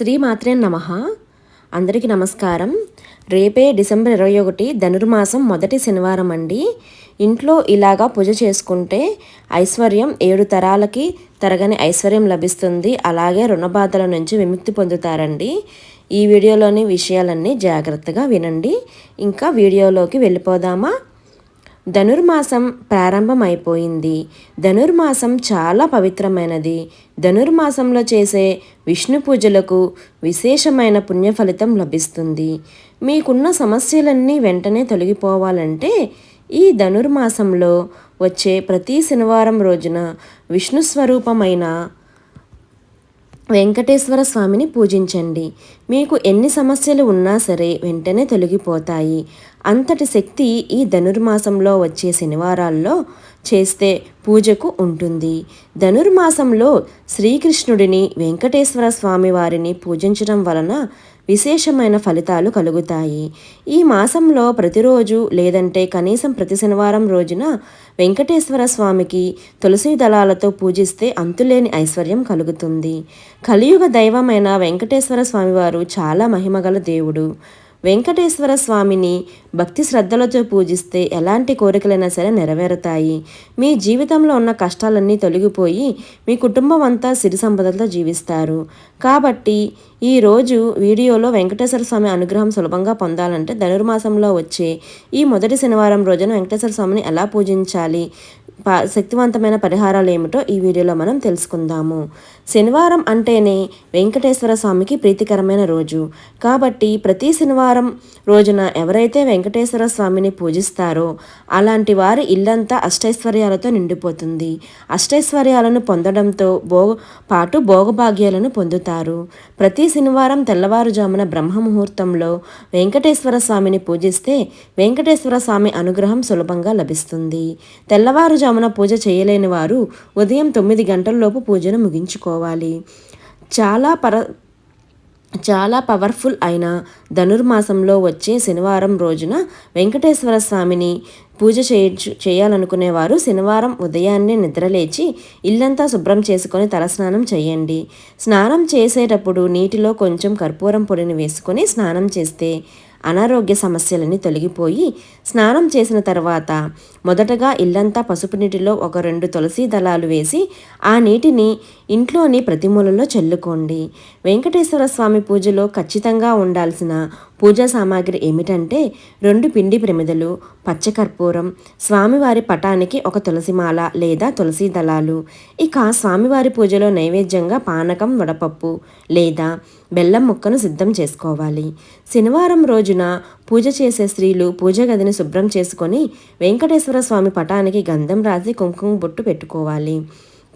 శ్రీమాత్రే నమ. అందరికీ నమస్కారం. రేపే డిసెంబర్ ఇరవై ఒకటి ధనుర్మాసం మొదటి శనివారం అండి. ఇంట్లో ఇలాగా పూజ చేసుకుంటే ఐశ్వర్యం ఏడు తరాలకి తరగని ఐశ్వర్యం లభిస్తుంది. అలాగే రుణబాధల నుంచి విముక్తి పొందుతారండి. ఈ వీడియోలోని విషయాలన్నీ జాగ్రత్తగా వినండి. ఇంకా వీడియోలోకి వెళ్ళిపోదామా? ధనుర్మాసం ప్రారంభమైపోయింది. ధనుర్మాసం చాలా పవిత్రమైనది. ధనుర్మాసంలో చేసే విష్ణు పూజలకు విశేషమైన పుణ్య ఫలితం లభిస్తుంది. మీకున్న సమస్యలన్నీ వెంటనే తొలగిపోవాలంటే ఈ ధనుర్మాసంలో వచ్చే ప్రతి శనివారం రోజున విష్ణు స్వరూపమైన వెంకటేశ్వర స్వామిని పూజించండి. మీకు ఎన్ని సమస్యలు ఉన్నా సరే వెంటనే తొలగిపోతాయి. అంతటి శక్తి ఈ ధనుర్మాసంలో వచ్చే శనివారాల్లో చేస్తే పూజకు ఉంటుంది. ధనుర్మాసంలో శ్రీకృష్ణుడిని వెంకటేశ్వర స్వామి వారిని పూజించడం వలన విశేషమైన ఫలితాలు కలుగుతాయి. ఈ మాసంలో ప్రతిరోజు లేదంటే కనీసం ప్రతి శనివారం రోజున వెంకటేశ్వర స్వామికి తులసి దళాలతో పూజిస్తే అంతులేని ఐశ్వర్యం కలుగుతుంది. కలియుగ దైవమైన వెంకటేశ్వర స్వామివారు చాలా మహిమగల దేవుడు. వెంకటేశ్వర స్వామిని భక్తి శ్రద్ధలతో పూజిస్తే ఎలాంటి కోరికలైనా సరే నెరవేరుతాయి. మీ జీవితంలో ఉన్న కష్టాలన్నీ తొలగిపోయి మీ కుటుంబం అంతా సిరి సంపదలతో జీవిస్తారు. కాబట్టి ఈరోజు వీడియోలో వెంకటేశ్వర స్వామి అనుగ్రహం సులభంగా పొందాలంటే ధనుర్మాసంలో వచ్చే ఈ మొదటి శనివారం రోజున వెంకటేశ్వర స్వామిని ఎలా పూజించాలి? శక్తివంతమైన పరిహారాలు ఏమిటో ఈ వీడియోలో మనం తెలుసుకుందాము. శనివారం అంటేనే వెంకటేశ్వర స్వామికి ప్రీతికరమైన రోజు. కాబట్టి ప్రతి శనివారం రోజున ఎవరైతే వెంకటేశ్వర స్వామిని పూజిస్తారో అలాంటి వారి ఇల్లంతా అష్టైశ్వర్యాలతో నిండిపోతుంది. అష్టైశ్వర్యాలను పొందడంతో భోగ పాటు భోగభాగ్యాలను పొందుతారు. ప్రతి శనివారం తెల్లవారుజామున బ్రహ్మ ముహూర్తంలో వెంకటేశ్వర స్వామిని పూజిస్తే వెంకటేశ్వర స్వామి అనుగ్రహం సులభంగా లభిస్తుంది. తెల్లవారుజాము తెల్లవారుజామున పూజ చేయలేని వారు ఉదయం తొమ్మిది గంటలలోపు పూజను ముగించుకోవాలి. చాలా పర చాలా పవర్ఫుల్ అయిన ధనుర్మాసంలో వచ్చే శనివారం రోజున వెంకటేశ్వర స్వామిని పూజ చేయొచ్చు చేయాలనుకునేవారు శనివారం ఉదయాన్నే నిద్రలేచి ఇల్లంతా శుభ్రం చేసుకొని తలస్నానం చేయండి. స్నానం చేసేటప్పుడు నీటిలో కొంచెం కర్పూరం పొడిని వేసుకొని స్నానం చేస్తే అనారోగ్య సమస్యలన్నీ తొలగిపోయి స్నానం చేసిన తర్వాత మొదటగా ఇల్లంతా పసుపు నీటిలో ఒక రెండు తులసి దళాలు వేసి ఆ నీటిని ఇంట్లోని ప్రతిమూలలో చల్లుకోండి. వెంకటేశ్వర స్వామి పూజలో ఖచ్చితంగా ఉండాల్సిన పూజా సామాగ్రి ఏమిటంటే రెండు పిండి ప్రమిదలు పచ్చకర్పూరం స్వామివారి పటానికి ఒక తులసిమాల లేదా తులసి దళాలు. ఇక స్వామివారి పూజలో నైవేద్యంగా పానకం వడపప్పు లేదా బెల్లం ముక్కను సిద్ధం చేసుకోవాలి. శనివారం రోజున పూజ చేసే స్త్రీలు పూజ గదిని శుభ్రం చేసుకొని వెంకటేశ్వర స్వామి పటానికి గంధం రాసి కుంకుమ బొట్టు పెట్టుకోవాలి.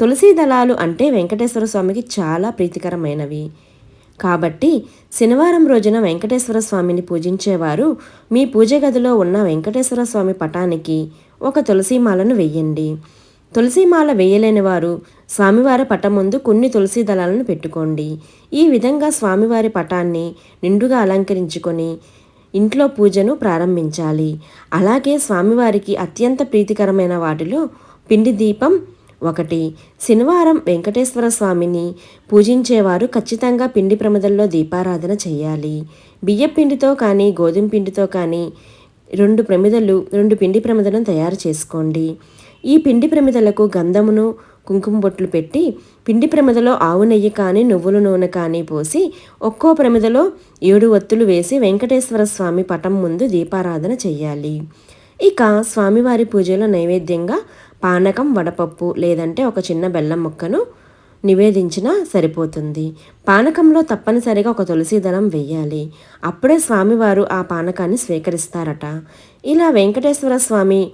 తులసి దళాలు అంటే వెంకటేశ్వర స్వామికి చాలా ప్రీతికరమైనవి. కాబట్టి శనివారం రోజున వెంకటేశ్వర స్వామిని పూజించేవారు మీ పూజ గదిలో ఉన్న వెంకటేశ్వర స్వామి పటానికి ఒక తులసిమాలను వెయ్యండి. తులసిమాల వేయలేని వారు స్వామివారి పటం ముందు కొన్ని తులసి దళాలను పెట్టుకోండి. ఈ విధంగా స్వామివారి పటాన్ని నిండుగా అలంకరించుకొని ఇంట్లో పూజను ప్రారంభించాలి. అలాగే స్వామివారికి అత్యంత ప్రీతికరమైన వాటిలో పిండి దీపం ఒకటి. శనివారం వెంకటేశ్వర స్వామిని పూజించేవారు ఖచ్చితంగా పిండి ప్రమదల్లో దీపారాధన చేయాలి. బియ్య పిండితో కానీ గోధుమ పిండితో కానీ రెండు ప్రమిదలు రెండు పిండి ప్రమిదలను తయారు చేసుకోండి. ఈ పిండి ప్రమిదలకు గంధమును కుంకుమ బొట్లు పెట్టి పిండి ప్రమిదలో ఆవు నెయ్యి కానీ నువ్వుల నూనె కానీ పోసి ఒక్కో ప్రమిదలో ఏడు ఒత్తులు వేసి వెంకటేశ్వర స్వామి పటం ముందు దీపారాధన చేయాలి. ఇక స్వామివారి పూజలో నైవేద్యంగా పానకం వడపప్పు లేదంటే ఒక చిన్న బెల్లం ముక్కను నివేదించినా సరిపోతుంది. పానకంలో తప్పనిసరిగా ఒక తులసి దళం వెయ్యాలి అప్పుడే స్వామివారు ఆ పానకాన్ని స్వీకరిస్తారట. ఇలా వెంకటేశ్వర స్వామి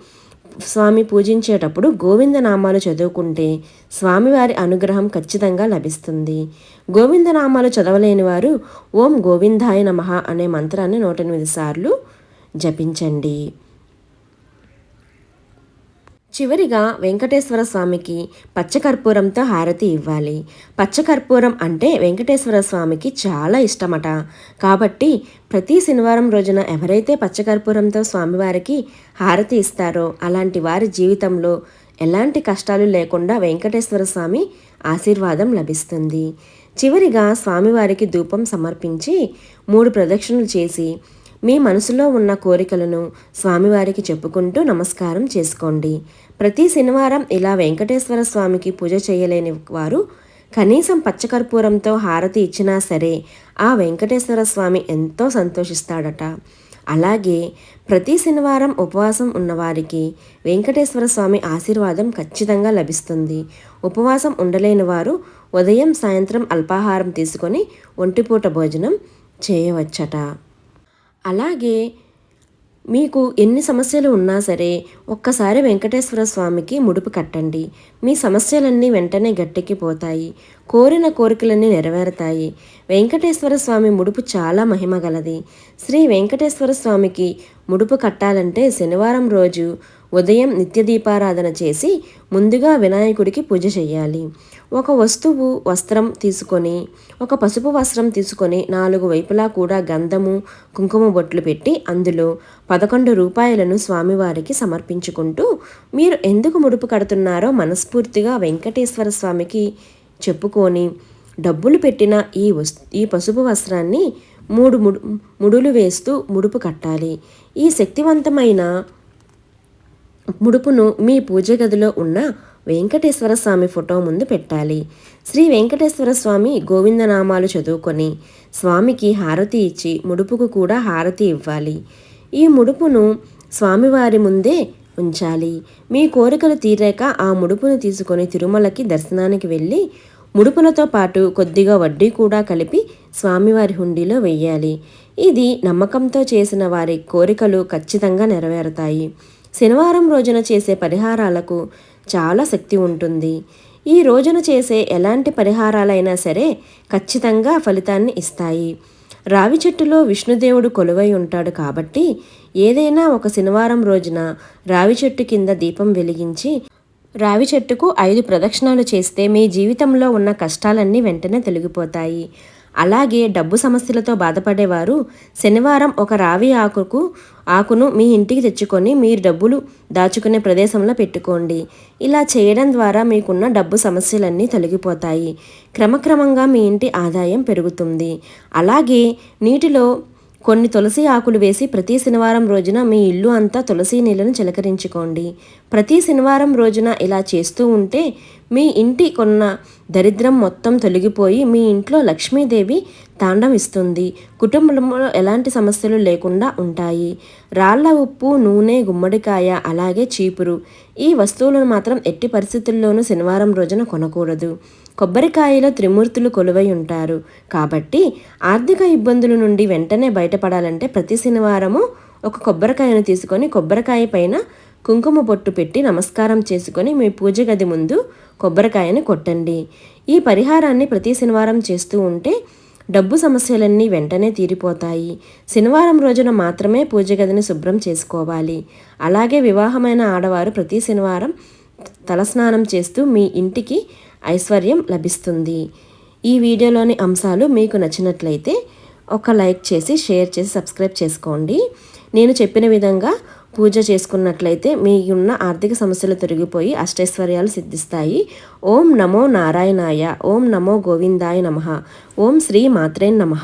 స్వామి పూజించేటప్పుడు గోవిందనామాలు చదువుకుంటే స్వామివారి అనుగ్రహం ఖచ్చితంగా లభిస్తుంది. గోవిందనామాలు చదవలేని వారు ఓం గోవిందాయ నమ అనే మంత్రాన్ని నూట ఎనిమిది సార్లు జపించండి. చివరిగా వెంకటేశ్వర స్వామికి పచ్చకర్పూరంతో హారతి ఇవ్వాలి. పచ్చకర్పూరం అంటే వెంకటేశ్వర స్వామికి చాలా ఇష్టమట. కాబట్టి ప్రతి శనివారం రోజున ఎవరైతే పచ్చకర్పూరంతో స్వామివారికి హారతి ఇస్తారో అలాంటి వారి జీవితంలో ఎలాంటి కష్టాలు లేకుండా వెంకటేశ్వర స్వామి ఆశీర్వాదం లభిస్తుంది. చివరిగా స్వామివారికి ధూపం సమర్పించి మూడు ప్రదక్షిణలు చేసి మీ మనసులో ఉన్న కోరికలను స్వామివారికి చెప్పుకుంటూ నమస్కారం చేసుకోండి. ప్రతి శనివారం ఇలా వెంకటేశ్వర స్వామికి పూజ చేయలేని వారు కనీసం పచ్చకర్పూరంతో హారతి ఇచ్చినా సరే ఆ వెంకటేశ్వర స్వామి ఎంతో సంతోషిస్తాడట. అలాగే ప్రతి శనివారం ఉపవాసం ఉన్నవారికి వెంకటేశ్వర స్వామి ఆశీర్వాదం ఖచ్చితంగా లభిస్తుంది. ఉపవాసం ఉండలేని వారు ఉదయం సాయంత్రం అల్పాహారం తీసుకొని ఒంటిపూట భోజనం చేయవచ్చట. అలాగే మీకు ఎన్ని సమస్యలు ఉన్నా సరే ఒక్కసారి వెంకటేశ్వర స్వామికి ముడుపు కట్టండి. మీ సమస్యలన్నీ వెంటనే గట్టెక్కిపోతాయి కోరిన కోరికలన్నీ నెరవేరుతాయి. వెంకటేశ్వర స్వామి ముడుపు చాలా మహిమగలది శ్రీ వెంకటేశ్వర స్వామికి ముడుపు కట్టాలంటే శనివారం రోజు ఉదయం నిత్య దీపారాధన చేసి ముందుగా వినాయకుడికి పూజ చేయాలి ఒక వస్తువు వస్త్రం తీసుకొని ఒక పసుపు వస్త్రం తీసుకొని నాలుగు వైపులా కూడా గంధము కుంకుమ బొట్లు పెట్టి అందులో పదకొండు రూపాయలను స్వామివారికి సమర్పించుకుంటూ మీరు ఎందుకు ముడుపు కడుతున్నారో మనస్ఫూర్తిగా వెంకటేశ్వర స్వామికి చెప్పుకొని డబ్బులు పెట్టిన ఈ వస్ ఈ పసుపు వస్త్రాన్ని మూడు ముడు ముడులు వేస్తూ ముడుపు కట్టాలి. ఈ శక్తివంతమైన ముడుపును మీ పూజ గదిలో ఉన్న వెంకటేశ్వర స్వామి ఫోటో ముందు పెట్టాలి. శ్రీ వెంకటేశ్వర స్వామి గోవిందనామాలు చదువుకొని స్వామికి హారతి ఇచ్చి ముడుపుకు కూడా హారతి ఇవ్వాలి. ఈ ముడుపును స్వామివారి ముందే ఉంచాలి. మీ కోరికలు తీరాక ఆ ముడుపును తీసుకొని తిరుమలకి దర్శనానికి వెళ్ళి ముడుపులతో పాటు కొద్దిగా వడ్డీ కూడా కలిపి స్వామివారి హుండీలో వెయ్యాలి. ఇది నమ్మకంతో చేసిన వారి కోరికలు ఖచ్చితంగా నెరవేరుతాయి. శనివారం రోజున చేసే పరిహారాలకు చాలా శక్తి ఉంటుంది. ఈ రోజున చేసే ఎలాంటి పరిహారాలైనా సరే ఖచ్చితంగా ఫలితాన్ని ఇస్తాయి. రావి చెట్టులో విష్ణుదేవుడు కొలువై ఉంటాడు కాబట్టి ఏదైనా ఒక శనివారం రోజున రావి చెట్టు కింద దీపం వెలిగించి రావి చెట్టుకు ఐదు ప్రదక్షిణాలు చేస్తే మీ జీవితంలో ఉన్న కష్టాలన్నీ వెంటనే తొలగిపోతాయి. అలాగే డబ్బు సమస్యలతో బాధపడేవారు శనివారం ఒక రావి ఆకుకు ఆకును మీ ఇంటికి తెచ్చుకొని మీరు డబ్బులు దాచుకునే ప్రదేశంలో పెట్టుకోండి. ఇలా చేయడం ద్వారా మీకున్న డబ్బు సమస్యలన్నీ తొలగిపోతాయి. క్రమక్రమంగా మీ ఇంటి ఆదాయం పెరుగుతుంది. అలాగే నీటిలో కొన్ని తులసి ఆకులు వేసి ప్రతి శనివారం రోజున మీ ఇల్లు అంతా తులసి నీళ్ళను చిలకరించుకోండి. ప్రతి శనివారం రోజున ఇలా చేస్తూ ఉంటే మీ ఇంటి కొన్న దరిద్రం మొత్తం తొలగిపోయి మీ ఇంట్లో లక్ష్మీదేవి తాండవిస్తుంది కుటుంబంలో ఎలాంటి సమస్యలు లేకుండా ఉంటాయి. రాళ్ళ ఉప్పు నూనె గుమ్మడికాయ అలాగే చీపురు ఈ వస్తువులను మాత్రం ఎట్టి పరిస్థితుల్లోనూ శనివారం రోజున కొనకూడదు. కొబ్బరికాయలో త్రిమూర్తులు కొలువై ఉంటారు. కాబట్టి ఆర్థిక ఇబ్బందుల నుండి వెంటనే బయటపడాలంటే ప్రతి శనివారము ఒక కొబ్బరికాయను తీసుకొని కొబ్బరికాయ పైన కుంకుమ పొట్టు పెట్టి నమస్కారం చేసుకొని మీ పూజ గది ముందు కొబ్బరికాయను కొట్టండి. ఈ పరిహారాన్ని ప్రతి శనివారం చేస్తూ ఉంటే డబ్బు సమస్యలన్నీ వెంటనే తీరిపోతాయి. శనివారం రోజున మాత్రమే పూజ గదిని శుభ్రం చేసుకోవాలి. అలాగే వివాహమైన ఆడవారు ప్రతి శనివారం తలస్నానం చేస్తూ మీ ఇంటికి ఐశ్వర్యం లభిస్తుంది. ఈ వీడియోలోని అంశాలు మీకు నచ్చినట్లయితే ఒక లైక్ చేసి షేర్ చేసి సబ్స్క్రైబ్ చేసుకోండి. నేను చెప్పిన విధంగా పూజ చేసుకున్నట్లయితే మీకున్న ఆర్థిక సమస్యలు తొలగిపోయి అష్టైశ్వర్యాలు సిద్ధిస్తాయి. ఓం నమో నారాయణాయ ఓం నమో గోవిందాయ నమ ఓం శ్రీ మాత్రే నమ.